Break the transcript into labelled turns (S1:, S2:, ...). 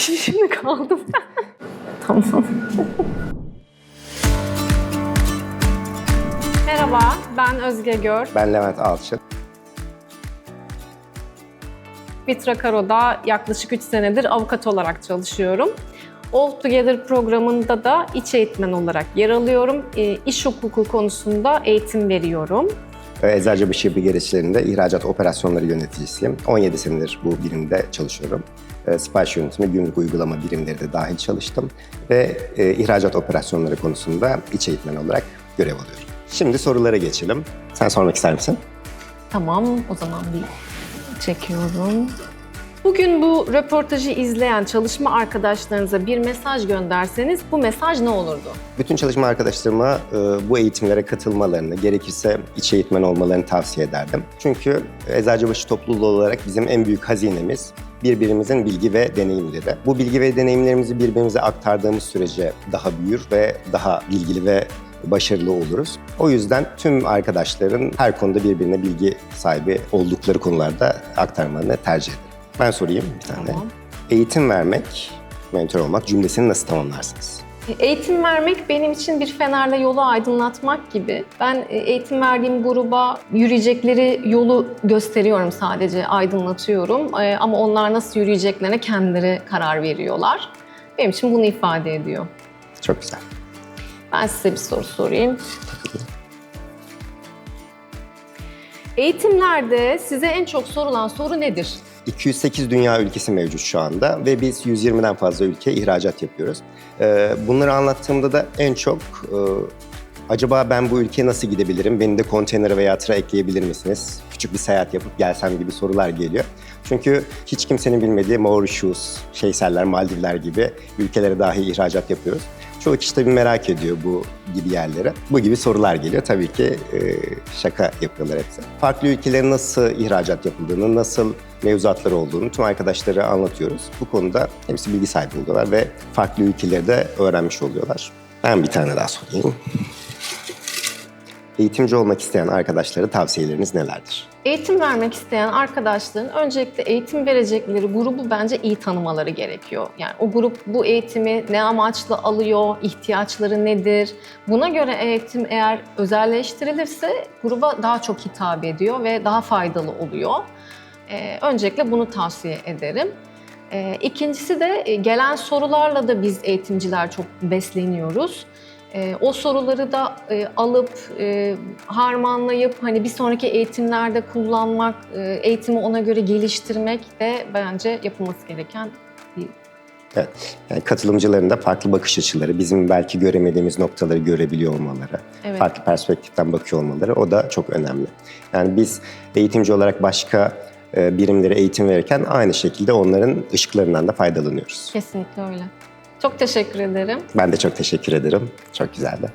S1: Şimdi kaldım. tamam. Merhaba, ben Özge Gör.
S2: Ben Levent Alçın.
S1: Vitra Karo'da yaklaşık 3 senedir avukat olarak çalışıyorum. All Together programında da iç eğitmen olarak yer alıyorum. E, İş hukuku konusunda eğitim veriyorum.
S2: Ee, Eczacıbaşı Şube Gereçlerinde ihracat operasyonları yöneticisiyim. 17 senedir bu birimde çalışıyorum. Ee, Sipariş yönetimi, gümrük uygulama birimleri de dahil çalıştım. Ve e, ihracat operasyonları konusunda iç eğitmen olarak görev alıyorum. Şimdi sorulara geçelim. Sen sormak ister misin?
S1: Tamam, o zaman bir çekiyorum. Bugün bu röportajı izleyen çalışma arkadaşlarınıza bir mesaj gönderseniz bu mesaj ne olurdu?
S2: Bütün çalışma arkadaşlarıma e, bu eğitimlere katılmalarını, gerekirse iç eğitmen olmalarını tavsiye ederdim. Çünkü Eczacıbaşı topluluğu olarak bizim en büyük hazinemiz birbirimizin bilgi ve deneyimleri. Bu bilgi ve deneyimlerimizi birbirimize aktardığımız sürece daha büyür ve daha bilgili ve başarılı oluruz. O yüzden tüm arkadaşların her konuda birbirine bilgi sahibi oldukları konularda aktarmalarını tercih ederim. Ben sorayım bir tane.
S1: Tamam.
S2: Eğitim vermek, mentor olmak cümlesini nasıl tamamlarsınız?
S1: Eğitim vermek benim için bir fenerle yolu aydınlatmak gibi. Ben e, eğitim verdiğim gruba yürüyecekleri yolu gösteriyorum sadece, aydınlatıyorum. E, Ama onlar nasıl yürüyeceklerine kendileri karar veriyorlar. Benim için bunu ifade ediyor.
S2: Çok güzel.
S1: Ben size bir soru sorayım. Eğitimlerde size en çok sorulan soru nedir?
S2: 208 dünya ülkesi mevcut şu anda ve biz 120'den fazla ülkeye ihracat yapıyoruz. Ee, Bunları anlattığımda da en çok e, acaba ben bu ülkeye nasıl gidebilirim, beni de konteynere veya tıra ekleyebilir misiniz? Küçük bir seyahat yapıp gelsem gibi sorular geliyor. Çünkü hiç kimsenin bilmediği Mauritius, Şeyseller, Maldivler gibi ülkelere dahi ihracat yapıyoruz. Çoğu kişi tabii merak ediyor bu gibi yerlere. Bu gibi sorular geliyor. Tabii ki e, şaka yapıyorlar hepsi. Farklı ülkelere nasıl ihracat yapıldığını, nasıl mevzuatları olduğunu tüm arkadaşlara anlatıyoruz. Bu konuda hepsi bilgi sahibi oluyorlar ve farklı ülkeleri de öğrenmiş oluyorlar. Ben bir tane daha sorayım. Eğitimci olmak isteyen arkadaşlara tavsiyeleriniz nelerdir?
S1: Eğitim vermek isteyen arkadaşların öncelikle eğitim verecekleri grubu bence iyi tanımaları gerekiyor. Yani o grup bu eğitimi ne amaçla alıyor, ihtiyaçları nedir? Buna göre eğitim eğer özelleştirilirse gruba daha çok hitap ediyor ve daha faydalı oluyor. Ee, öncelikle bunu tavsiye ederim. Ee, ikincisi de e, gelen sorularla da biz eğitimciler çok besleniyoruz. Ee, o soruları da e, alıp e, harmanlayıp hani bir sonraki eğitimlerde kullanmak, e, eğitimi ona göre geliştirmek de bence yapılması gereken bir
S2: Evet, yani katılımcıların da farklı bakış açıları, bizim belki göremediğimiz noktaları görebiliyor olmaları,
S1: Evet.
S2: farklı perspektiften bakıyor olmaları o da çok önemli. Yani biz eğitimci olarak başka e, birimlere eğitim verirken aynı şekilde onların ışıklarından da faydalanıyoruz.
S1: kesinlikle öyle. Çok teşekkür ederim.
S2: Ben de çok teşekkür ederim. Çok güzeldi.